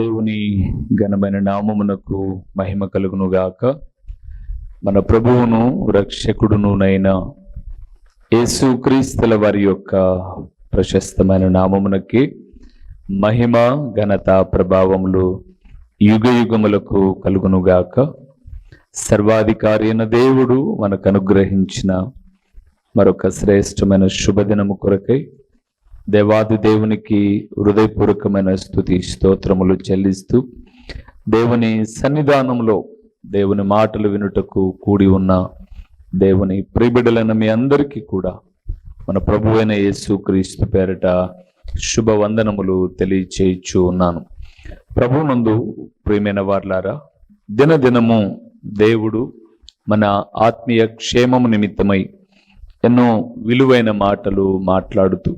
దేవుని ఘనమైన నామమునకు మహిమ కలుగును గాక మన ప్రభువును రక్షకుడునునైన యేసుక్రీస్తుల వారి యొక్క ప్రశస్తమైన నామమునకి మహిమ ఘనత ప్రభావములు యుగ యుగములకు కలుగును గాక సర్వాధికారి అయిన దేవుడు మనకు అనుగ్రహించిన మరొక శ్రేష్టమైన శుభదినము కొరకై దేవాది దేవునికి హృదయపూర్వకమైన స్థుతి స్తోత్రములు చెల్లిస్తూ దేవుని సన్నిధానంలో దేవుని మాటలు వినుటకు కూడి ఉన్న దేవుని ప్రిబిడలైన మీ అందరికీ కూడా మన ప్రభువైన యేసు క్రీస్తు పేరట శుభవందనములు తెలియచేయచ్చు ఉన్నాను. ప్రభునందు ప్రియమైన వార్లారా దినదినము దేవుడు మన ఆత్మీయ క్షేమము నిమిత్తమై ఎన్నో విలువైన మాటలు మాట్లాడుతూ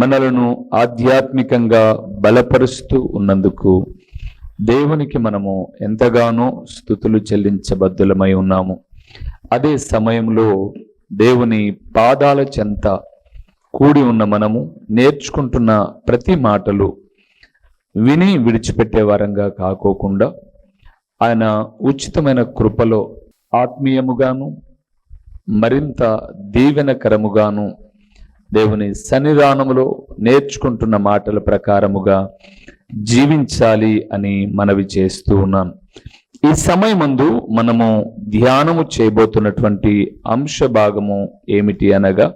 మనలను ఆధ్యాత్మికంగా బలపరుస్తూ ఉన్నందుకు దేవునికి మనము ఎంతగానో స్థుతులు చెల్లించబద్దులమై ఉన్నాము. అదే సమయంలో దేవుని పాదాల చెంత కూడి ఉన్న మనము నేర్చుకుంటున్న ప్రతి మాటలు విని విడిచిపెట్టే వారంగా కాకోకుండా ఆయన ఉచితమైన కృపలో ఆత్మీయముగాను మరింత దీవెనకరముగాను దేవుని సన్నిధానములో నేర్చుకుంటున్న మాటల ప్రకారముగా జీవించాలి అని మనవి చేస్తూ ఉన్నాను ఈ సమయమందు మనము ధ్యానము చేయబోతున్నటువంటి అంశ భాగము ఏమిటి అనగా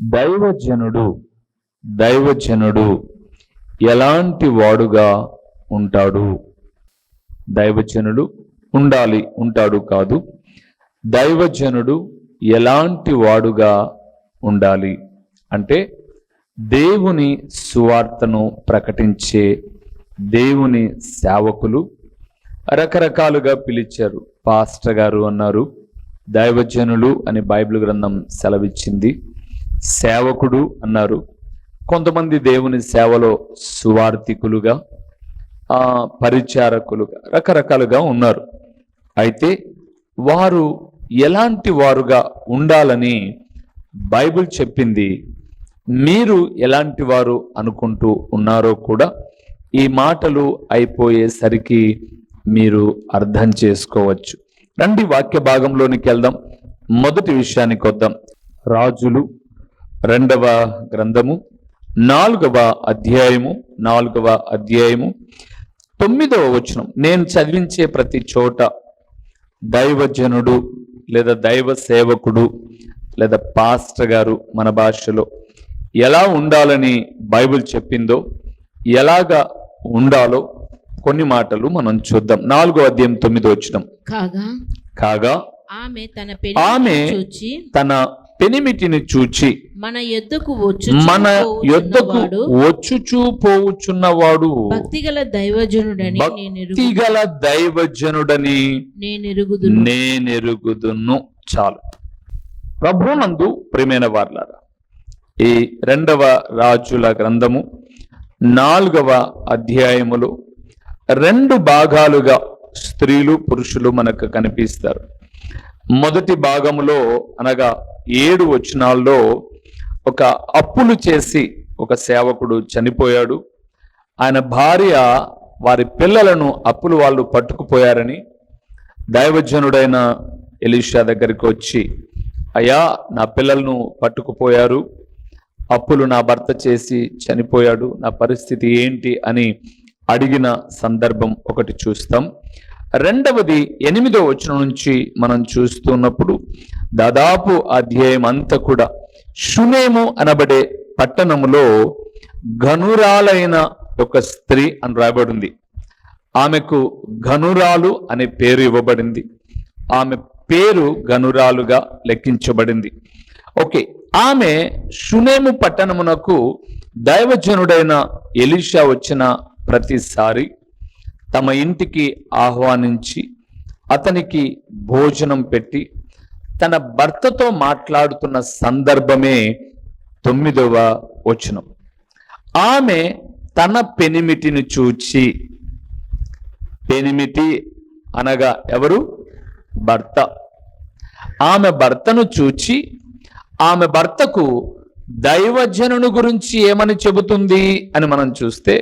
దైవజనుడు దైవజనుడు ఎలాంటి వాడుగా ఉంటాడు? దైవజనుడు ఉండాలి ఉంటాడు కాదు దైవజనుడు ఎలాంటి వాడుగా ఉండాలి? అంటే దేవుని సువార్తను ప్రకటించే దేవుని సేవకులు రకరకాలుగా పిలిచారు. పాస్టర్ గారు అన్నారు దైవజనులు అని బైబిల్ గ్రంథం సెలవిచ్చింది. సేవకుడు అన్నారు. కొంతమంది దేవుని సేవలో సువార్థికులుగా పరిచారకులుగా రకరకాలుగా ఉన్నారు. అయితే వారు ఎలాంటి వారుగా ఉండాలని బైబిల్ చెప్పింది మీరు ఎలాంటి వారు అనుకుంటూ ఉన్నారో కూడా ఈ మాటలు అయిపోయేసరికి మీరు అర్థం చేసుకోవచ్చు. రండి వాక్య భాగంలోనికి వెళ్దాం. మొదటి విషయానికి వద్దాం. రాజులు రెండవ గ్రంథము నాలుగవ అధ్యాయము నాలుగవ అధ్యాయము తొమ్మిదవ వచనం. నేను చదివించే ప్రతి చోట దైవజనుడు లేదా దైవ సేవకుడు లేదా పాస్టర్ గారు మన భాషలో ఎలా ఉండాలని బైబిల్ చెప్పిందో ఎలాగా ఉండాలో కొన్ని మాటలు మనం చూద్దాం. నాలుగో అధ్యాయం తొమ్మిదో వచ్చినం కాగా? కాగా ఆమె తన ఆమె తన పెనిమిటిని చూచి మన యొద్దకు వచ్చు మన యొద్దకు వచ్చుచూ పోవుచున్నవాడు. భక్తిగల దైవజనుడని భక్తిగల దైవజనుడని నేను ఎరుగుదు నేనెరుగుదును. చాలు. ప్రభునందు ప్రియమైన వార్లారా ఈ రెండవ రాజుల గ్రంథము నాలుగవ అధ్యాయములు రెండు భాగాలుగా స్త్రీలు పురుషులు మనకు కనిపిస్తారు. మొదటి భాగములో అనగా ఏడు వచనాల్లో ఒక అప్పులు చేసి ఒక సేవకుడు చనిపోయాడు. ఆయన భార్య వారి పిల్లలను అప్పులు వాళ్ళు పట్టుకుపోయారని దైవజనుడైన ఎలీషా దగ్గరికి వచ్చి అయ్యా నా పిల్లలను పట్టుకుపోయారు. అప్పులు నా భర్త చేసి చనిపోయాడు నా పరిస్థితి ఏంటి అని అడిగిన సందర్భం ఒకటి చూస్తాం. రెండవది ఎనిమిదో వచనం నుంచి మనం చూస్తున్నప్పుడు దాదాపు అధ్యాయం అంతా కూడా షునేము అనబడే పట్టణములో ఘనురాలైన ఒక స్త్రీ అని రాయబడింది. ఆమెకు ఘనురాలు అనే పేరు ఇవ్వబడింది. ఆమె పేరు ఘనురాలుగా లెక్కించబడింది. ఓకే ఆమె షునేము పట్టణమునకు దైవజనుడైన ఎలీషా వచ్చిన ప్రతిసారి తమ ఇంటికి ఆహ్వానించి అతనికి భోజనం పెట్టి తన భర్తతో మాట్లాడుతున్న సందర్భమే తొమ్మిదవ వచనం. ఆమె తన పెనిమిటిని చూచి పెనిమిటి అనగా ఎవరు? భర్త. ఆమె భర్తను చూచి ఆమె భర్తకు దైవజనుని గురించి ఏమని చెబుతుంది అని మనం చూస్తే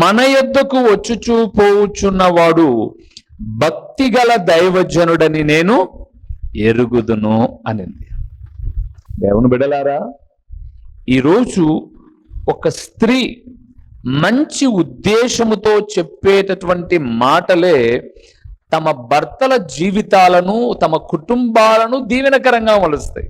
మన యొద్దకు వచ్చుచూ పోవుచున్నవాడు భక్తి గల దైవజనుడని నేను ఎరుగుదును అనింది. దేవుని బిడలారా ఈరోజు ఒక స్త్రీ మంచి ఉద్దేశముతో చెప్పేటటువంటి మాటలే తమ భర్తల జీవితాలను తమ కుటుంబాలను దీవెనకరంగా మలుస్తాయి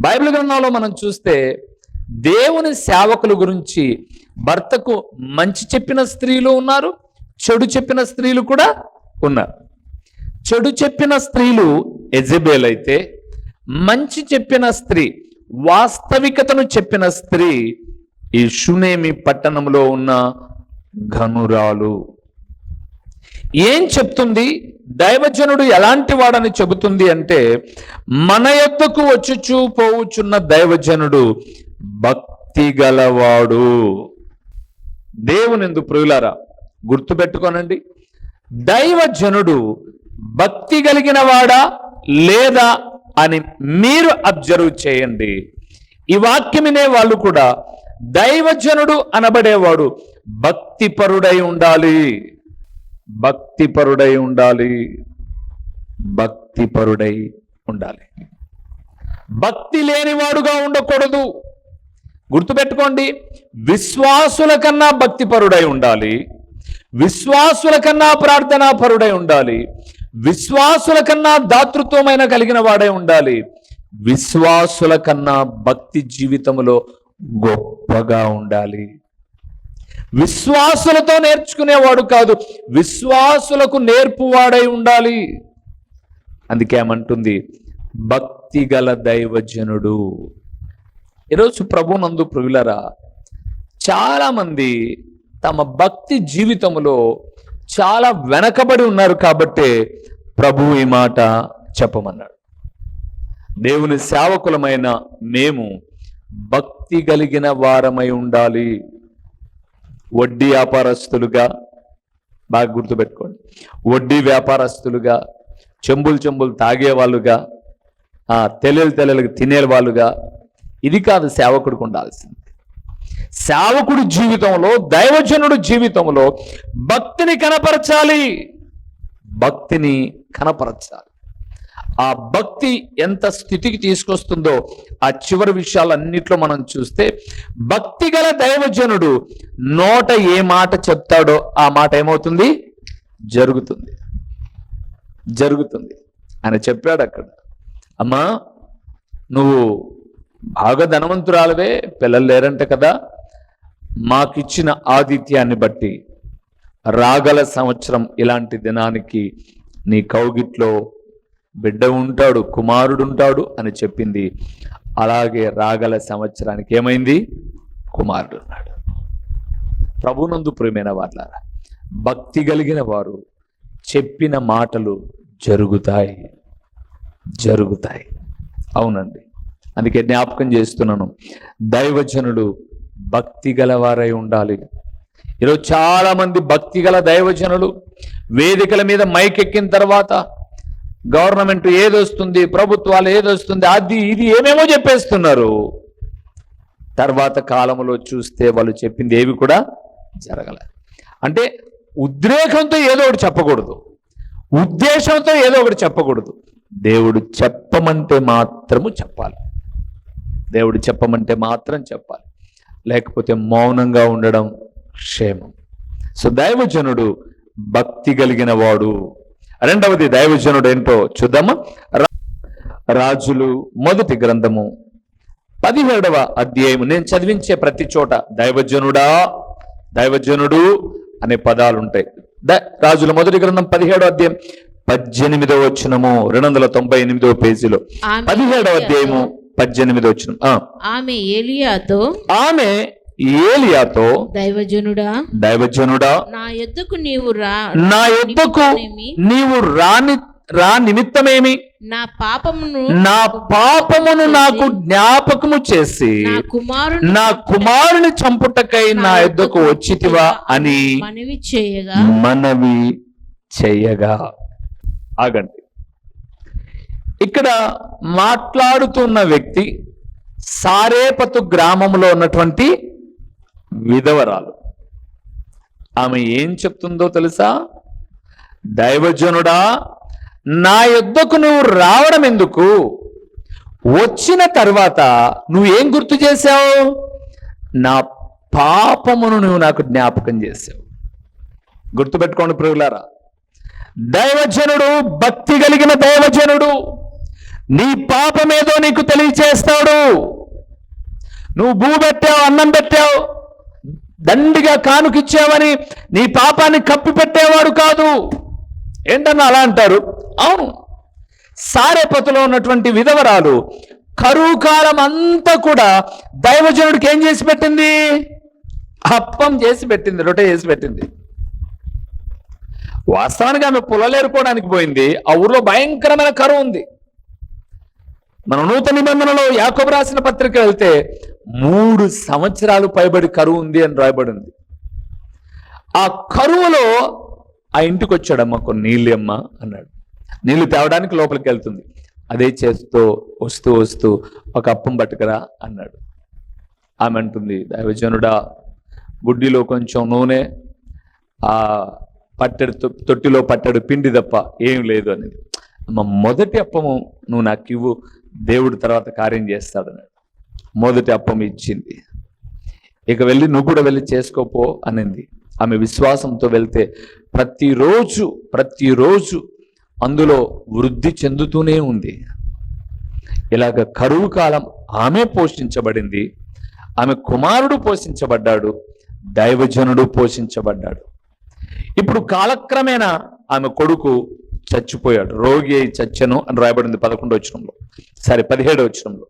బైబిల్ గ్రంథంలో మనం చూస్తే దేవుని సేవకుల గురించి భర్తకు మంచి చెప్పిన స్త్రీలు ఉన్నారు చెడు చెప్పిన స్త్రీలు కూడా ఉన్నారు. చెడు చెప్పిన స్త్రీలు ఎజబేల్ అయితే మంచి చెప్పిన స్త్రీ వాస్తవికతను చెప్పిన స్త్రీ ఈ షునేమి పట్టణంలో ఉన్న ఘనురాలు. ఏం చెప్తుంది? దైవజనుడు ఎలాంటి వాడని చెబుతుంది అంటే మన యొద్దకు వచ్చుచూ పోవుచున్న దైవజనుడు భక్తి గలవాడు. దేవునిందు ప్రియులారా గుర్తుపెట్టుకోనండి దైవజనుడు భక్తి కలిగిన వాడా లేదా అని మీరు అబ్జర్వ్ చేయండి. ఈ వాక్యం వినే వాళ్ళు కూడా దైవజనుడు అనబడేవాడు భక్తిపరుడై ఉండాలి. భక్తిపరుడై ఉండాలి. భక్తిపరుడై ఉండాలి. భక్తి లేనివాడుగా ఉండకూడదు. గుర్తుపెట్టుకోండి విశ్వాసుల కన్నా భక్తిపరుడై ఉండాలి. విశ్వాసుల కన్నా ప్రార్థనా పరుడై ఉండాలి. విశ్వాసుల కన్నా దాతృత్వమైన కలిగిన వాడై ఉండాలి. విశ్వాసుల కన్నా భక్తి జీవితంలో గొప్పగా ఉండాలి. విశ్వాసులతో నేర్చుకునేవాడు కాదు విశ్వాసులకు నేర్పువాడై ఉండాలి. అందుకేమంటుంది భక్తి గల దైవజనుడు. ఈరోజు ప్రభునందు ప్రియులరా ప్రభులరా చాలామంది తమ భక్తి జీవితంలో చాలా వెనకబడి ఉన్నారు కాబట్టే ప్రభు ఈ మాట చెప్పమన్నాడు. దేవుని సేవకులమైన మేము భక్తి కలిగిన వారమై ఉండాలి. వడ్డీ వ్యాపారస్తులుగా బాగా గుర్తుపెట్టుకోండి. వడ్డీ వ్యాపారస్తులుగా చెంబులు చెంబులు తాగేవాళ్ళుగా తెలియలు తెల్లలు తెల్లలకు తినే వాళ్ళుగా ఇది కాదు సేవకుడికి ఉండాల్సింది. సేవకుడి జీవితంలో దైవజనుడు జీవితంలో భక్తిని కనపరచాలి. భక్తిని కనపరచాలి. ఆ భక్తి ఎంత స్థితికి తీసుకొస్తుందో ఆ చివరి విషయాలన్నిట్లో మనం చూస్తే భక్తి గల దైవజనుడు నోట ఏ మాట చెప్తాడో ఆ మాట ఏమవుతుంది? జరుగుతుంది. జరుగుతుంది. ఆయన చెప్పాడు అక్కడ. అమ్మా నువ్వు బాగా ధనవంతురాలవే పిల్లలు లేరంట కదా. మాకిచ్చిన ఆతిథ్యాన్ని బట్టి రాగల సంవత్సరం ఇలాంటి దినానికి నీ కౌగిట్లో బిడ్డ ఉంటాడు కుమారుడు ఉంటాడు అని చెప్పింది. అలాగే రాగల సంవత్సరానికి ఏమైంది? కుమారుడు ఉన్నాడు ప్రభునందు ప్రియమైన వాళ్ళారా భక్తి కలిగిన వారు చెప్పిన మాటలు జరుగుతాయి జరుగుతాయి. అవునండి. అందుకే జ్ఞాపకం చేస్తున్నాను దైవజనుడు భక్తి గలవారై ఉండాలి. ఈరోజు చాలా మంది భక్తి గల దైవజనులు వేదికల మీద మైకెక్కిన తర్వాత గవర్నమెంట్ ఏదొస్తుంది ప్రభుత్వాలు ఏదొస్తుంది అది ఇది ఏమేమో చెప్పేస్తున్నారు. తర్వాత కాలంలో చూస్తే వాళ్ళు చెప్పింది ఏవి కూడా జరగలేదు అంటే ఉద్రేకంతో ఏదో ఒకటి చెప్పకూడదు. ఉద్దేశంతో ఏదో ఒకటి చెప్పకూడదు. దేవుడు చెప్పమంటే మాత్రము చెప్పాలి. దేవుడు చెప్పమంటే మాత్రం చెప్పాలి. లేకపోతే మౌనంగా ఉండడం క్షేమం. సో దైవజనుడు భక్తి కలిగిన వాడు. రెండవది దైవజనుడు ఏంటో చూద్దామా? రాజులు మొదటి గ్రంథము పదిహేడవ అధ్యాయము. నేను చదివించే ప్రతి చోట దైవజనుడా దైవజనుడు అనే పదాలు ఉంటాయి రాజుల మొదటి గ్రంథం పదిహేడవ అధ్యాయం. పద్దెనిమిదవ వచ్చినము రెండు వందల తొంభై ఎనిమిదవ పేజీలో. పదిహేడవ అధ్యాయము పద్దెనిమిదవ వచ్చిన ఆమె ఏలియాతో ఆమె ఏలియాతో దైవజనుడా దైవజనుడా నా యొద్దకు నీవు రా నా నిమిత్తమేమి, నీవు రాని రా నిమిత్తమేమి? నా పాపమును నా పాపమును నాకు జ్ఞాపకము చేసి నా కుమారుని నా కుమారుని చంపుటకై నా యొద్దకు వచ్చితివా అని మనవి చేయగా? మనవి చెయ్యగా ఆగండి. ఇక్కడ మాట్లాడుతున్న వ్యక్తి సారేపతు గ్రామంలో ఉన్నటువంటి విధవరాలు. ఆమె ఏం చెప్తుందో తెలుసా? దైవజనుడా నా యుద్ధకు నువ్వు రావడం ఎందుకు? వచ్చిన తర్వాత నువ్వేం గుర్తు చేశావు? నా పాపమును నువ్వు నాకు జ్ఞాపకం చేసావు గుర్తుపెట్టుకోండి ప్రియులారా. దైవజనుడు భక్తి కలిగిన దైవజనుడు నీ పాపమేదో నీకు తెలియచేస్తాడు. నువ్వు భూ పెట్టావు అన్నం పెట్టావు దండిగా కానుకిచ్చావని నీ పాపాన్ని కప్పిపెట్టేవాడు కాదు. ఏంటన్నా అలా అంటారు? అవును. సారేపతిలో ఉన్నటువంటి విధవరాలు కరువు కాలం అంతా కూడా దైవజనుడికి ఏం చేసి పెట్టింది? అప్పం చేసి పెట్టింది రొట్టె చేసి పెట్టింది. వాస్తవానికి ఆమె పొలలేరుకోవడానికి పోయింది. ఆ ఊర్లో భయంకరమైన కరువు ఉంది. మన నూతన నిబంధనలో యాకోబు రాసిన పత్రిక వెళ్తే మూడు సంవత్సరాలు పైబడి కరువు ఉంది అని రాయబడింది. ఆ కరువులో ఆ ఇంటికి వచ్చాడమ్మ కొన్ని నీళ్ళమ్మ అన్నాడు. నీళ్ళు తేవడానికి లోపలికి వెళ్తుంది. అదే చేస్తూ వస్తూ వస్తూ ఒక అప్పం పట్టుకురా అన్నాడు. ఆమె అంటుంది దైవజనుడా గుడ్డిలో కొంచెం నూనె ఆ పట్టెడు తొట్టిలో పట్టెడు పిండి తప్ప ఏం లేదు అనేది అమ్మ మొదటి అప్పము నువ్వు నాకు ఇవ్వు దేవుడు తర్వాత కార్యం చేస్తాడన్నాడు. మొదటి అప్పం ఇచ్చింది. ఇక వెళ్ళి నువ్వు కూడా వెళ్ళి చేసుకోపో అనింది. ఆమె విశ్వాసంతో వెళ్తే ప్రతిరోజు ప్రతిరోజు అందులో వృద్ధి చెందుతూనే ఉంది. ఇలాగ కరువు కాలం ఆమె పోషించబడింది. ఆమె కుమారుడు పోషించబడ్డాడు. దైవజనుడు పోషించబడ్డాడు. ఇప్పుడు కాలక్రమేణా ఆమె కొడుకు చచ్చిపోయాడు. రోగి అయి చచ్చను అని రాయబడింది పదకొండో వచ్చినంలో సరే పదిహేడో వచ్చినంలో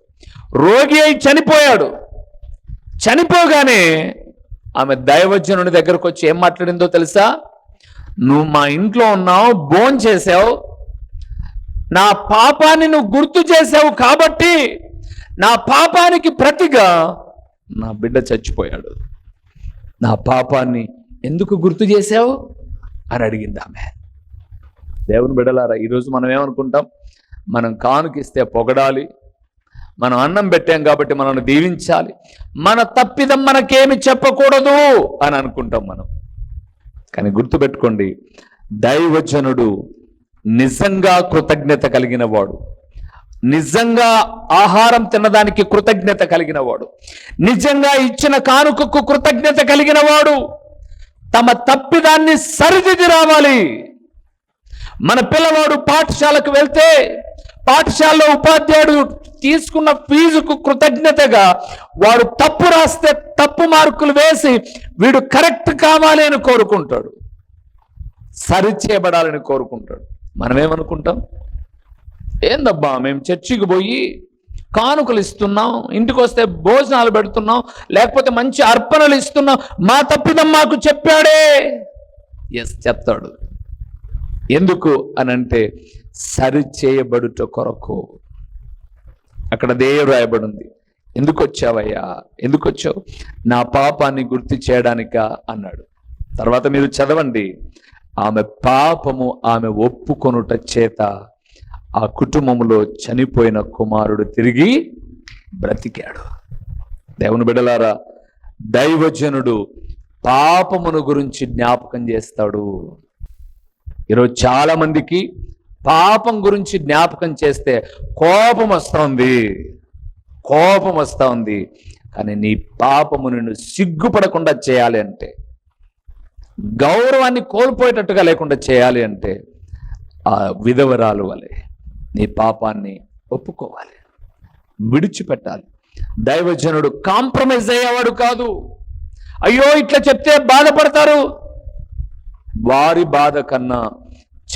రోగి అయి చనిపోయాడు. చనిపోగానే ఆమె దైవజనుని దగ్గరకు వచ్చి ఏం మాట్లాడిందో తెలుసా? నువ్వు మా ఇంట్లో ఉన్నావు బోన్ చేసావు నా పాపాన్ని నువ్వు గుర్తు చేసావు కాబట్టి నా పాపానికి ప్రతిగా నా బిడ్డ చచ్చిపోయాడు. నా పాపాన్ని ఎందుకు గుర్తు చేసావు అని అడిగింది ఆమె. దేవుని బిడ్డలారా ఈరోజు మనం ఏమనుకుంటాం? మనం కానుకిస్తే పొగడాలి. మనం అన్నం పెట్టాం కాబట్టి మనల్ని దీవించాలి. మన తప్పిదం మనకేమి చెప్పకూడదు అని అనుకుంటాం మనం. కానీ గుర్తుపెట్టుకోండి దైవజనుడు నిజంగా కృతజ్ఞత కలిగిన వాడు. నిజంగా ఆహారం తినడానికి కృతజ్ఞత కలిగిన వాడు. నిజంగా ఇచ్చిన కానుకకు కృతజ్ఞత కలిగిన వాడు. తమ తప్పిదాన్ని సరిదిద్ది రావాలి. మన పిల్లవాడు పాఠశాలకు వెళ్తే పాఠశాలలో ఉపాధ్యాయుడు తీసుకున్న ఫీజుకు కృతజ్ఞతగా వాడు తప్పు రాస్తే తప్పు మార్కులు వేసి వీడు కరెక్ట్ కావాలి అని కోరుకుంటాడు. సరి చేయబడాలని కోరుకుంటాడు. మనమేమనుకుంటాం? ఏందబ్బా మేము చర్చికి పోయి కానుకలు ఇస్తున్నాం ఇంటికి వస్తే భోజనాలు పెడుతున్నాం లేకపోతే మంచి అర్పణలు ఇస్తున్నాం. మా తప్పిదం మాకు చెప్పాడే? ఎస్ చెప్తాడు. ఎందుకు అని అంటే సరి చేయబడుట కొరకు. అక్కడ దేవు రాయబడి ఉంది ఎందుకు వచ్చావయ్యా? ఎందుకు వచ్చావు? నా పాపాన్ని గుర్తు చేయడానికా? అన్నాడు. తర్వాత మీరు చదవండి. ఆమె పాపము ఆమె ఒప్పుకొనుట చేత ఆ కుటుంబంలో చనిపోయిన కుమారుడు తిరిగి బ్రతికాడు. దేవుని బిడలారా దైవజనుడు పాపమును గురించి జ్ఞాపకం చేస్తాడు. ఈరోజు చాలా మందికి పాపం గురించి జ్ఞాపకం చేస్తే కోపం వస్తుంది. కోపం వస్తూ ఉంది కానీ నీ పాపము నిన్ను సిగ్గుపడకుండా చేయాలి అంటే గౌరవాన్ని కోల్పోయేటట్టుగా లేకుండా చేయాలి అంటే ఆ విధవరాలు వలె నీ పాపాన్ని ఒప్పుకోవాలి. విడిచిపెట్టాలి. దైవజనుడు కాంప్రమైజ్ అయ్యేవాడు కాదు. అయ్యో ఇట్లా చెప్తే బాధపడతారు. వారి బాధ కన్నా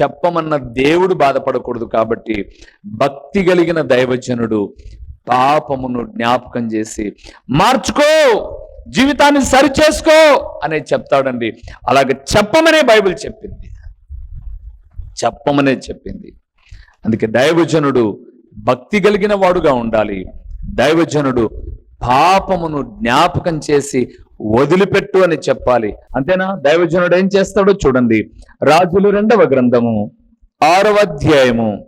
చెప్పమన్న దేవుడు బాధపడకూడదు కాబట్టి భక్తి కలిగిన దైవజనుడు పాపమును జ్ఞాపకం చేసి మార్చుకో జీవితాన్ని సరిచేసుకో అనే చెప్తాడండి. అలాగే చెప్పమనే బైబిల్ చెప్పింది. చెప్పమనే చెప్పింది. అందుకే దైవజనుడు భక్తి కలిగిన వాడుగా ఉండాలి. దైవజనుడు పాపమును జ్ఞాపకం చేసి వదిలిపెట్టు అని చెప్పాలి. అంతేనా? దైవజనుడు ఏం చేస్తాడో చూడండి. రాజులు రెండవ గ్రంథము ఆరవ అధ్యాయము.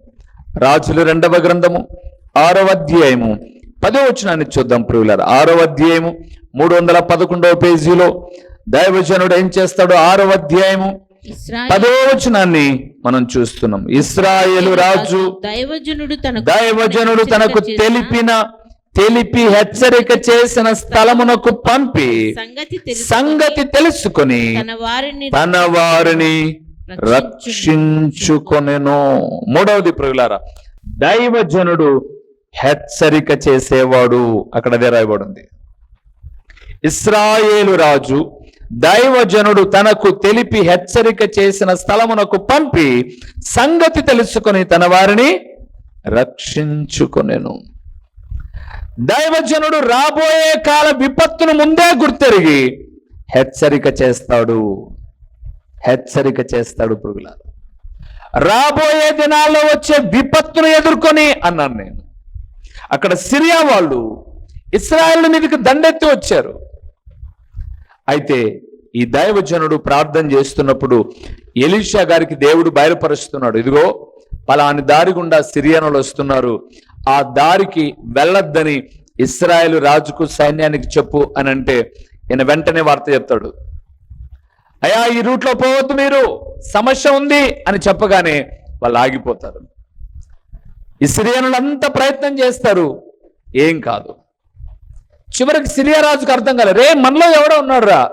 రాజులు రెండవ గ్రంథము ఆరవ అధ్యాయము. పదో వచనాన్ని చూద్దాం ప్రియులారు. ఆరవ అధ్యాయము మూడు వందల పదకొండవ పేజీలో దైవజనుడు ఏం చేస్తాడు? ఆరో అధ్యాయము. పదో వచనాన్ని మనం చూస్తున్నాం. ఇస్రాయేలు రాజు దైవజనుడు తనకు దైవజనుడు తనకు తెలిపిన తెలిపి హెచ్చరిక చేసిన స్థలమునకు పంపి సంగతి తెలుసు సంగతి తెలుసుకొని తన వారిని తన వారిని రక్షించుకొనెను. మూడవది ప్రియులారా దైవజనుడు హెచ్చరిక చేసేవాడు. అక్కడ అదే రాయబడింది. ఇస్రాయేలు రాజు దైవజనుడు తనకు తెలిపి హెచ్చరిక చేసిన స్థలమునకు పంపి సంగతి తెలుసుకొని తన వారిని రక్షించుకొనెను. దైవజనుడు రాబోయే కాల విపత్తును ముందే గుర్తెరిగి హెచ్చరిక చేస్తాడు. హెచ్చరిక చేస్తాడు పురుగులారు. రాబోయే దినాల్లో వచ్చే విపత్తును ఎదుర్కొని అన్నాను నేను. అక్కడ సిరియా వాళ్ళు ఇస్రాయల్ మీదకి దండెత్తి వచ్చారు. అయితే ఈ దైవజనుడు ప్రార్థన చేస్తున్నప్పుడు ఎలీషా గారికి దేవుడు బయలుపరుస్తున్నాడు. ఇదిగో పలాని దారి గుండా సిరియనులు వస్తున్నారు. ఆ దారికి వెళ్ళొద్దని ఇస్రాయేల్ రాజుకు సైన్యానికి చెప్పు అని అంటే ఈయన వెంటనే వార్త చెప్తాడు. అయ్యా ఈ రూట్లో పోవద్దు మీరు సమస్య ఉంది అని చెప్పగానే వాళ్ళు ఆగిపోతారు. ఈ సిరియనులంతా ప్రయత్నం చేస్తారు ఏం కాదు. చివరికి సిరియా రాజుకు అర్థం కాలేదు. రే మనలో ఎవడో ఉన్నాడు రా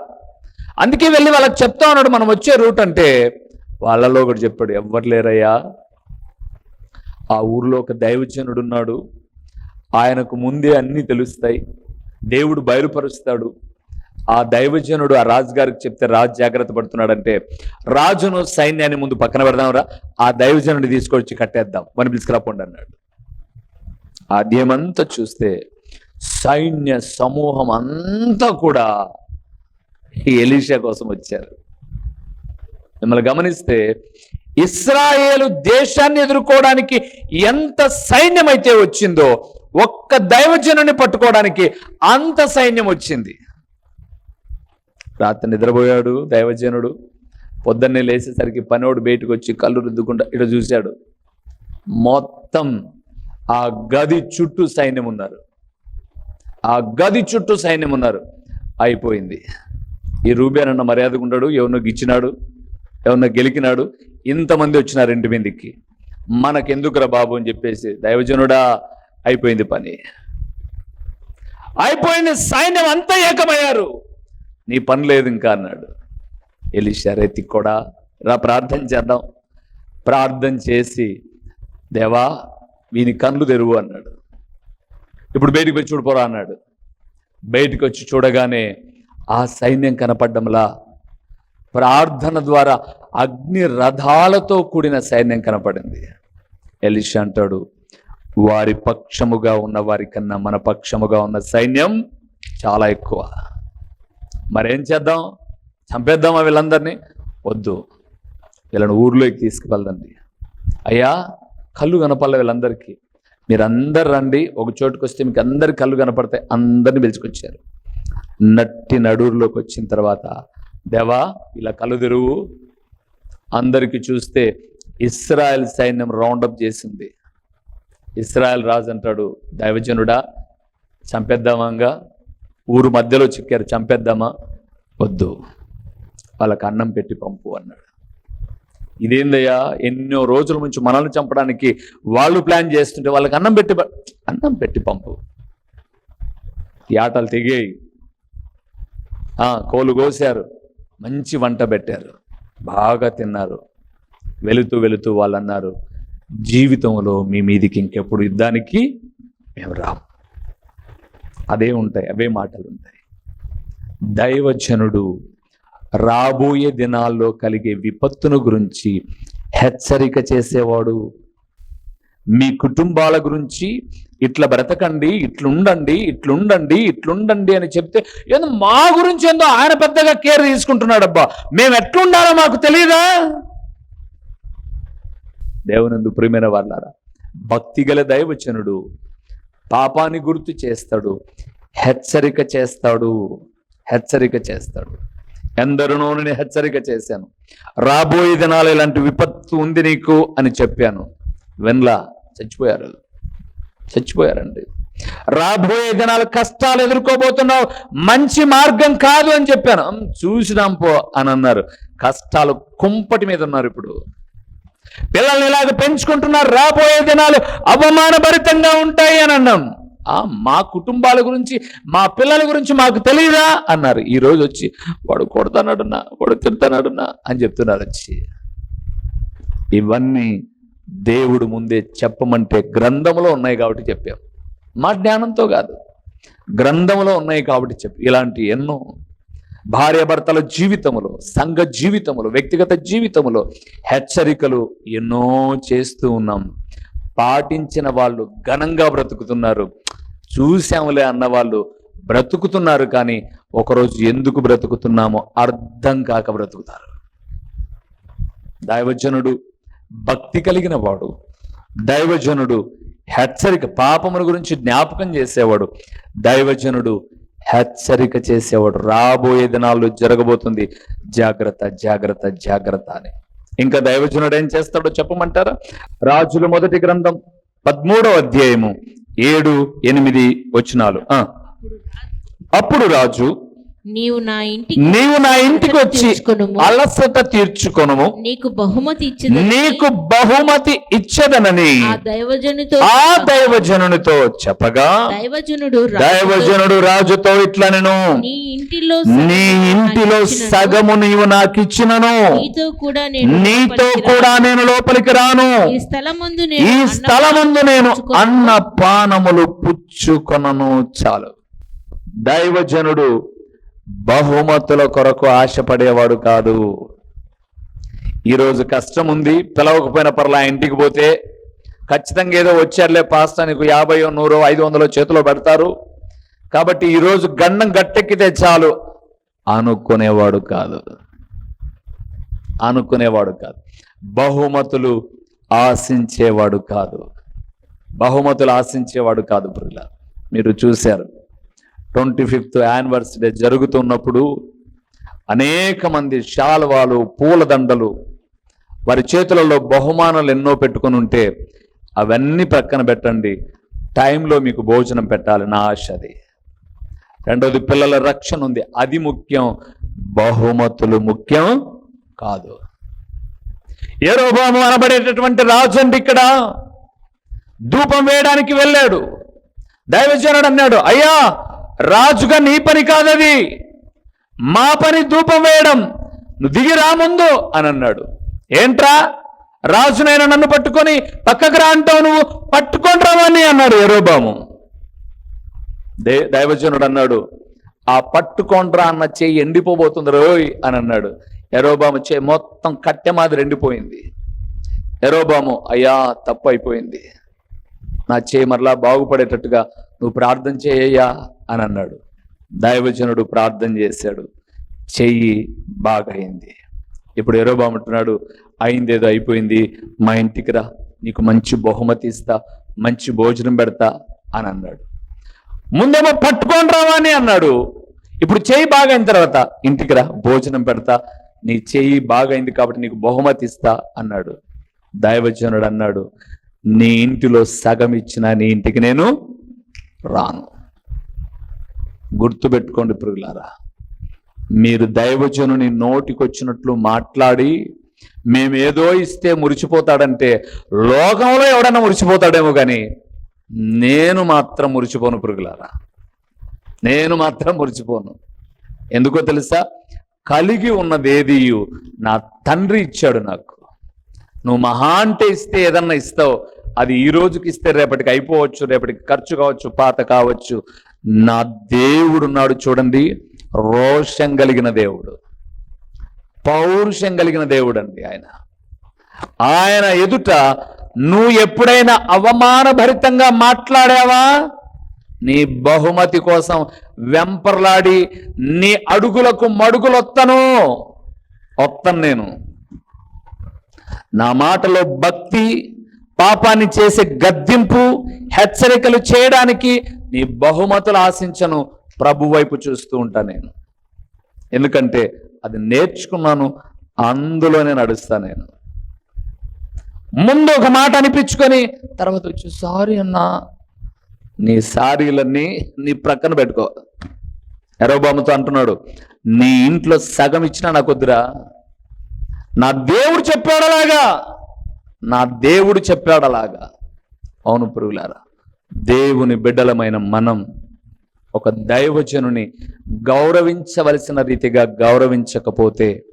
అందుకే వెళ్ళి వాళ్ళకి చెప్తా ఉన్నాడు మనం వచ్చే రూట్ అంటే వాళ్ళలో ఒకటి చెప్పాడు ఎవ్వరు లేరయ్యా? ఆ ఊర్లో ఒక దైవజనుడు ఉన్నాడు. ఆయనకు ముందే అన్నీ తెలుస్తాయి. దేవుడు బయలుపరుస్తాడు. ఆ దైవజనుడు ఆ రాజుగారికి చెప్తే రాజు జాగ్రత్త పడుతున్నాడంటే రాజును సైన్యాన్ని ముందు పక్కన పెడదాంరా ఆ దైవజనుడిని తీసుకొచ్చి కట్టేద్దాం. మనం పిలుచుకురాపండి అన్నాడు. ఆ దేమంతా చూస్తే సైన్య సమూహం అంతా కూడా ఎలీషా కోసం వచ్చారు. మిమ్మల్ని గమనిస్తే ఇస్రాయేలు దేశాన్ని ఎదుర్కోవడానికి ఎంత సైన్యం అయితే వచ్చిందో ఒక్క దైవజనుని పట్టుకోవడానికి అంత సైన్యం వచ్చింది. రాత్రి నిద్రపోయాడు దైవజనుడు. పొద్దున్నే లేచేసరికి పనోడు బయటకు వచ్చి కళ్ళు రుద్దుకుంటా ఇటు చూశాడు. మొత్తం ఆ గది చుట్టూ సైన్యం ఉన్నారు. ఆ గది చుట్టూ సైన్యం ఉన్నారు. అయిపోయింది. ఈ రూబేన్ అన్న మర్యాదగా ఉన్నాడు ఎవరినో గిచ్చినాడు ఎవరినో గెలికినాడు ఇంతమంది వచ్చినారు ఇంటి మీదకి. మనకెందుకురా బాబు అని చెప్పేసి దైవజనుడా అయిపోయింది పని. అయిపోయింది సైన్యం అంతా ఏకమయ్యారు. నీ పని లేదు ఇంకా అన్నాడు. ఎలిషారెత్తి కూడా రా ప్రార్థన చేద్దాం. ప్రార్థన చేసి దేవా వీని కళ్ళు తెరువు అన్నాడు. ఇప్పుడు బయటికి వచ్చి చూడిపోరా అన్నాడు. బయటికి వచ్చి చూడగానే ఆ సైన్యం కనపడ్డంలా ప్రార్థన ద్వారా అగ్ని రథాలతో కూడిన సైన్యం కనపడింది. ఎలిష అంటాడు వారి పక్షముగా ఉన్న వారికన్నా మన పక్షముగా ఉన్న సైన్యం చాలా ఎక్కువ. మరేం చేద్దాం? చంపేద్దామా వీళ్ళందరినీ? వద్దు. వీళ్ళని ఊర్లోకి తీసుకువెళ్దండి అయ్యా కళ్ళు కనపడలే వీళ్ళందరికీ. మీరందరు రండి. ఒక చోటుకు వస్తే మీకు అందరి కళ్ళు కనపడతాయి. అందరిని పిలుచుకొచ్చారు. నట్టి నడూరులోకి వచ్చిన తర్వాత దేవా ఇలా కళ్ళు తిరుగు అందరికీ చూస్తే ఇస్రాయల్ సైన్యం రౌండప్ చేసింది. ఇస్రాయల్ రాజు అంటాడు దైవజనుడా చంపేద్దామాగా. ఊరు మధ్యలో చిక్కారు చంపేద్దామా? వద్దు. వాళ్ళకి అన్నం పెట్టి పంపు అన్నాడు. ఇదేందయ్యా? ఎన్నో రోజుల నుంచి మనల్ని చంపడానికి వాళ్ళు ప్లాన్ చేస్తుంటే వాళ్ళకి అన్నం పెట్టి అన్నం పెట్టి పంపు. ఈ ఆటలు తెగాయి. కోలు కోసారు. మంచి వంట పెట్టారు. బాగా తిన్నారు. వెళుతూ వెళుతూ వాళ్ళు అన్నారు జీవితంలో మీ మీదికి ఇంకెప్పుడు యుద్ధానికి మేము రాము. అదే ఉంటాయి అవే మాటలు ఉంటాయి దైవజనుడు రాబోయే దినాల్లో కలిగే విపత్తును గురించి హెచ్చరిక చేసేవాడు. మీ కుటుంబాల గురించి ఇట్లా బ్రతకండి ఇట్లుండండి ఇట్లుండండి ఇట్లుండండి అని చెప్తే ఏందో మా గురించి ఏందో ఆయన పెద్దగా కేర్ తీసుకుంటున్నాడబ్బా. మేము ఎట్లుండాలో మాకు తెలియదా దేవునందు ప్రియమైన వాళ్ళారా భక్తిగల దైవచనుడు పాపాన్ని గుర్తు చేస్తాడు హెచ్చరిక చేస్తాడు హెచ్చరిక చేస్తాడు. ఎందరినో నేను హెచ్చరిక చేశాను. రాబోయే దినాలు ఇలాంటి విపత్తు ఉంది నీకు అని చెప్పాను. వెన్లా చచ్చిపోయారు. చచ్చిపోయారండి. రాబోయే దినాలు కష్టాలు ఎదుర్కోబోతున్నావు. మంచి మార్గం కాదు అని చెప్పాను. చూసినాం పో అని అన్నారు. కష్టాలు కుంపటి మీద ఉన్నారు ఇప్పుడు. పిల్లల్ని ఇలాగ పెంచుకుంటున్నారు రాబోయే దినాలు అవమానభరితంగా ఉంటాయి అని అన్నాం ఆ మా కుటుంబాల గురించి మా పిల్లల గురించి మాకు తెలియదా అన్నారు. ఈ రోజు వచ్చి వాడు కొడతానడున్నా వాడు తిడతానాడున్నా అని చెప్తున్నారు వచ్చి ఇవన్నీ దేవుడు ముందే చెప్పమంటే గ్రంథంలో ఉన్నాయి కాబట్టి చెప్పాం మా జ్ఞానంతో కాదు. గ్రంథంలో ఉన్నాయి కాబట్టి చెప్పి ఇలాంటి ఎన్నో భార్యాభర్తల జీవితములో సంఘ జీవితములు వ్యక్తిగత జీవితములో హెచ్చరికలు ఎన్నో చేస్తూ ఉన్నాం. పాటించిన వాళ్ళు ఘనంగా బ్రతుకుతున్నారు. చూసాములే అన్న వాళ్ళు బ్రతుకుతున్నారు కానీ ఒకరోజు ఎందుకు బ్రతుకుతున్నామో అర్థం కాక బ్రతుకుతారు. దైవజనుడు భక్తి కలిగిన వాడు దైవజనుడు హెచ్చరిక పాపముల గురించి జ్ఞాపకం చేసేవాడు దైవజనుడు హెచ్చరిక చేసేవాడు. రాబోయే దినాల్లో జరగబోతుంది. జాగ్రత్త జాగ్రత్త జాగ్రత్త అని. ఇంకా దైవజనుడు ఏం చేస్తాడో చెప్పమంటారా? రాజుల మొదటి గ్రంథం పదమూడవ అధ్యాయము ఏడు ఎనిమిది వచనాలు. ఆ. అప్పుడు రాజు నీవు నా ఇంటికి నీవు నా ఇంటికి వచ్చి. అలసట తీర్చుకొనుము నీకు బహుమతి ఇచ్చింది నీకు బహుమతి ఇచ్చదనని ఆ దైవజనుతో ఆ దైవజనునితో చెప్పగా దైవజనుడు దైవజనుడు రాజుతో ఇట్లనెను నీ ఇంటిలో నీ ఇంటిలో సగము నీవు నాకు ఇచ్చినను నీతో కూడా నేను నీతో లోపలికి కూడా నేను లోపలికి రాను. ఈ స్థలమందు ఈ నేను స్థలమందు నేను. అన్న పానములు పుచ్చుకొనను చాలు దైవజనుడు బహుమతుల కొరకు ఆశపడేవాడు కాదు. ఈరోజు కష్టం ఉంది పిలవకపోయిన పర్లా ఇంటికి పోతే ఖచ్చితంగా ఏదో వచ్చారులే పాస్తా నీకు యాభై నూరో ఐదు వందలో చేతిలో పెడతారు. కాబట్టి ఈరోజు గండం గట్టెక్కితే చాలు. అనుకునేవాడు కాదు. అనుకునేవాడు కాదు. బహుమతులు ఆశించేవాడు కాదు. బహుమతులు ఆశించేవాడు కాదు ప్రియుల మీరు చూశారు. ట్వంటీ ఫిఫ్త్ యానివర్సరీ జరుగుతున్నప్పుడు అనేక మంది శాల్వాలు పూలదండలు వారి చేతులలో బహుమానాలు ఎన్నో పెట్టుకొని ఉంటే అవన్నీ పక్కన పెట్టండి. టైంలో మీకు భోజనం పెట్టాలి నా ఆశ అది. రెండవది పిల్లల రక్షణ ఉంది. అది ముఖ్యం. బహుమతులు ముఖ్యం కాదు. ఏ రూపము అనబడేటటువంటి రాజు అండి ఇక్కడ. ధూపం వేయడానికి వెళ్ళాడు. దైవజనుడు అన్నాడు అయ్యా రాజుగా నీ పని కాదది. మా పని ధూపం వేయడం. నువ్వు దిగి రాముందు అని అన్నాడు ఏంట్రా? రాజునైనా నన్ను పట్టుకొని పక్కకు రా అంటావు నువ్వు? పట్టుకొని రావని అన్నాడు ఎరోబాము దే దైవజనుడు అన్నాడు ఆ పట్టుకొండ్రా అన్న చేయి ఎండిపోబోతుంది రోయ్ అని అన్నాడు ఎరోబాము చేయి మొత్తం కట్టె మాదిరి ఎండిపోయింది. ఎరోబాము అయ్యా తప్పు అయిపోయింది. నా చేయి మరలా బాగుపడేటట్టుగా నువ్వు ప్రార్థన చేయయ్యా. అని అన్నాడు దైవజనుడు ప్రార్థన చేశాడు. చెయ్యి బాగయింది ఇప్పుడు ఎరో అంటున్నాడు అయింది ఏదో అయిపోయింది. మా ఇంటికి రా. నీకు మంచి బహుమతి ఇస్తా. మంచి భోజనం పెడతా. అని అన్నాడు ముందేమో పట్టుకొని రావాని అన్నాడు. ఇప్పుడు చెయ్యి బాగైన తర్వాత ఇంటికి రా. భోజనం పెడతా. నీ చెయ్యి బాగైంది కాబట్టి నీకు బహుమతి ఇస్తా అన్నాడు. దైవజనుడు అన్నాడు నీ ఇంటిలో సగం ఇచ్చిన నీ ఇంటికి నేను రాను. గుర్తుపెట్టుకోండి పురుగులారా మీరు దైవజనుని నోటికొచ్చినట్లు మాట్లాడి మేమేదో ఇస్తే మురిచిపోతాడంటే లోకంలో ఎవడన్నా మురిచిపోతాడేమో కానీ నేను మాత్రం మురిచిపోను పురుగులారా నేను మాత్రం మురిచిపోను ఎందుకో తెలుసా? కలిగి ఉన్నదేది నా తండ్రి ఇచ్చాడు నాకు. నువ్వు మహా అంటే ఇస్తే ఏదన్నా ఇస్తావు అది ఈ రోజుకి ఇస్తే రేపటికి అయిపోవచ్చు రేపటికి ఖర్చు కావచ్చు పాత కావచ్చు నా దేవుడున్నాడు చూడండి రోషం కలిగిన దేవుడు. పౌరుషం కలిగిన దేవుడు అండి ఆయన. ఆయన ఎదుట నువ్వు ఎప్పుడైనా అవమానభరితంగా మాట్లాడావా? నీ బహుమతి కోసం వెంపర్లాడి నీ అడుగులకు మడుగులొత్తను. వత్తను నేను. నా మాటలో భక్తి పాపాన్ని చేసే గద్దింపు హెచ్చరికలు చేయడానికి నీ బహుమతులు ఆశించను ప్రభు వైపు చూస్తూ ఉంటా నేను. ఎందుకంటే అది నేర్చుకున్నాను అందులోనే నడుస్తా నేను. ముందు ఒక మాట అనిపించుకొని తర్వాత వచ్చి సారీ అన్నా నీ సారీలన్నీ నీ ప్రక్కన పెట్టుకో. ఎరోబాముతో అంటున్నాడు నీ ఇంట్లో సగం ఇచ్చినా నాకు వద్దురా. నా దేవుడు చెప్పాడలాగా నా దేవుడు చెప్పాడలాగా. అవును పురుగులారా దేవుని బిడ్డలమైన మనం ఒక దైవజనుని గౌరవించవలసిన రీతిగా గౌరవించకపోతే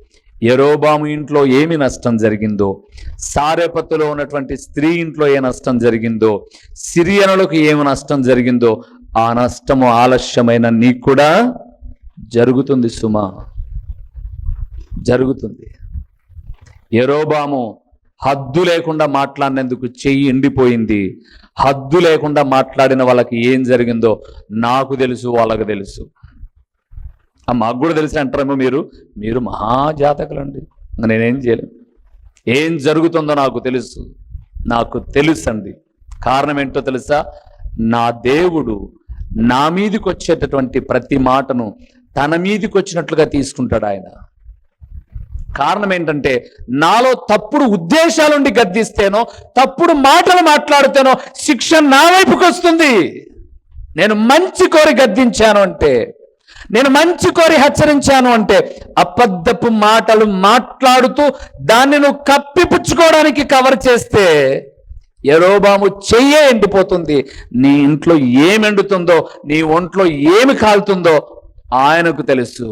ఎరోబాము ఇంట్లో ఏమి నష్టం జరిగిందో సారెపత్తులో ఉన్నటువంటి స్త్రీ ఇంట్లో ఏ నష్టం జరిగిందో సిరియనులకు ఏమి నష్టం జరిగిందో ఆ నష్టము ఆలస్యమైన నీకు కూడా జరుగుతుంది సుమా. జరుగుతుంది. ఎరోబాము హద్దు లేకుండా మాట్లాడినందుకు చెయ్యి ఎండిపోయింది. హద్దు లేకుండా మాట్లాడిన వాళ్ళకి ఏం జరిగిందో నాకు తెలుసు వాళ్ళకి తెలుసు. ఆ మాకు కూడా తెలుసు అంటారేమో మీరు. మీరు మహాజాతకులండి. నేనేం చేయలేను. ఏం జరుగుతుందో నాకు తెలుసు. నాకు తెలుసు అండి కారణం ఏంటో తెలుసా? నా దేవుడు నా మీదకి వచ్చేటటువంటి ప్రతి మాటను తన మీదకి వచ్చినట్లుగా తీసుకుంటాడు ఆయన. కారణం ఏంటంటే నాలో తప్పుడు ఉద్దేశాలుండి గద్దిస్తేనో తప్పుడు మాటలు మాట్లాడితేనో శిక్ష నా వైపుకి వస్తుంది. నేను మంచి కోరి గద్దించాను అంటే నేను మంచి కోరి హెచ్చరించాను అంటే అబద్ధపు మాటలు మాట్లాడుతూ దాన్ని నువ్వు కప్పిపుచ్చుకోవడానికి కవర్ చేస్తే ఎరోబాము చెయ్యే ఎండిపోతుంది. నీ ఇంట్లో ఏమి ఎండుతుందో నీ ఒంట్లో ఏమి కాలుతుందో ఆయనకు తెలుసు.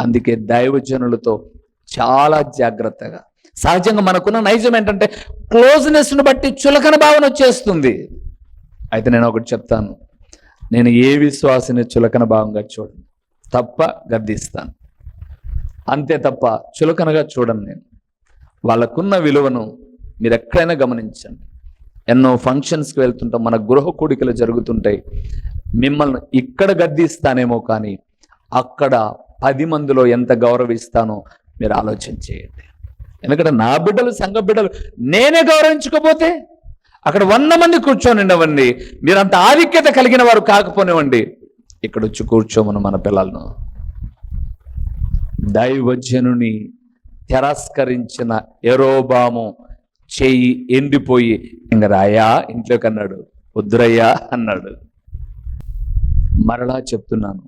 అందుకే దైవజనులతో చాలా జాగ్రత్తగా. సహజంగా మనకున్న నైజం ఏంటంటే క్లోజ్నెస్ను బట్టి చులకన భావన వచ్చేస్తుంది. అయితే నేను ఒకటి చెప్తాను. నేను ఏ విశ్వాసిని చులకన భావంగా చూడను? తప్ప గద్దిస్తాను. అంతే తప్ప చులకనగా చూడను నేను. వాళ్ళకున్న విలువను మీరు ఎక్కడైనా గమనించండి. ఎన్నో ఫంక్షన్స్కి వెళ్తుంటాం మన గృహ కూడికలు జరుగుతుంటాయి. మిమ్మల్ని ఇక్కడ గద్దిస్తానేమో కానీ అక్కడ పది మందిలో ఎంత గౌరవిస్తానో మీరు ఆలోచన చేయండి. ఎందుకంటే నా బిడ్డలు సంఘ బిడ్డలు నేనే గౌరవించకపోతే అక్కడ వంద మంది కూర్చొని ఉండవండి. మీరంత ఆధిక్యత కలిగిన వారు కాకపోనివ్వండి. ఇక్కడ వచ్చి కూర్చోమను మన పిల్లలను. దైవజనుని తిరస్కరించిన ఎరోబాము చెయ్యి ఎండిపోయి ఇంక రాయా? ఇంట్లోకి అన్నాడు. వద్దురయ్యా? అన్నాడు. మరలా చెప్తున్నాను.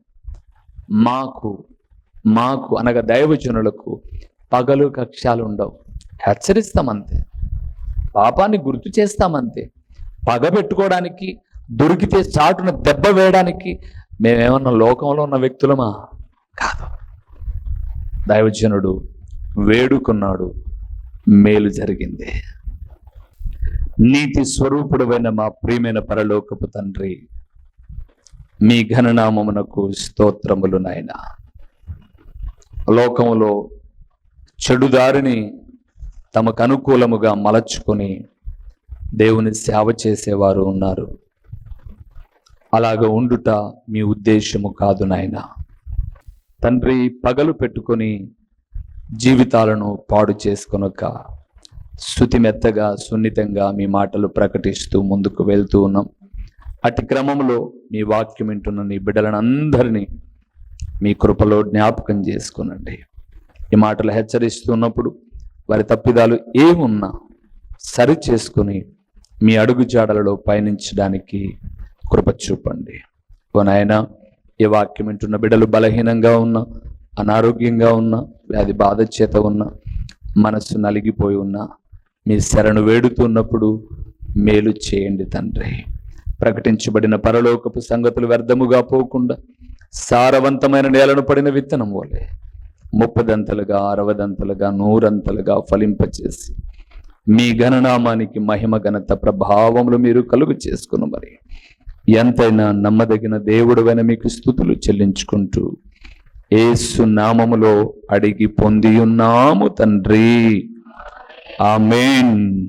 మాకు మాకు అనగా దైవజనులకు పగలు కక్షాలు ఉండవు హెచ్చరిస్తామంతే. పాపాన్ని గుర్తు చేస్తామంతే. పగ పెట్టుకోవడానికి దొరికితే చాటున దెబ్బ వేయడానికి మేమేమన్నా లోకంలో ఉన్న వ్యక్తులమా? కాదు. దైవజనుడు వేడుకున్నాడు మేలు జరిగింది. నీతి స్వరూపుడమైన మా ప్రియమైన పరలోకపు తండ్రి మీ ఘననామమునకు స్తోత్రములు నాయనా. లోకంలో చెడుదారిని తమకు అనుకూలముగా మలచుకొని దేవుని సేవ చేసేవారు ఉన్నారు. అలాగ ఉండుట మీ ఉద్దేశము కాదు నాయన. తండ్రి పగలు పెట్టుకొని జీవితాలను పాడు చేసుకొనక శృతి మెత్తగా సున్నితంగా మీ మాటలు ప్రకటిస్తూ ముందుకు వెళ్తూ ఉన్నాం. అతి క్రమంలో మీ వాక్యం వింటున్న నీ బిడ్డలను అందరినీ మీ కృపలో జ్ఞాపకం చేసుకునండి. ఈ మాటలు హెచ్చరిస్తున్నప్పుడు వారి తప్పిదాలు ఏమున్నా సరి చేసుకుని మీ అడుగుజాడలలో పయనించడానికి కృప చూపండి. ఓ నాయన ఈ వాక్యం వింటున్న బిడ్డలు బలహీనంగా ఉన్నా అనారోగ్యంగా ఉన్నా వ్యాధి బాధ చేత ఉన్నా మనస్సు నలిగిపోయి ఉన్నా మీ శరణు వేడుతున్నప్పుడు మేలు చేయండి తండ్రి. ప్రకటించబడిన పరలోకపు సంగతులు వ్యర్థముగా పోకుండా సారవంతమైన నేలను పడిన విత్తనం వలె ముప్పదంతలుగా అరవదంతలుగా నూరంతలుగా ఫలింపచేసి మీ గణనామానికి మహిమ ఘనత ప్రభావములు మీరు కలుగు చేసుకుని మరి. ఎంతైనా నమ్మదగిన దేవుడువైన మీకు స్థుతులు చెల్లించుకుంటూ ఏసు నామములో అడిగి పొంది ఉన్నాము తండ్రి. ఆమెన్.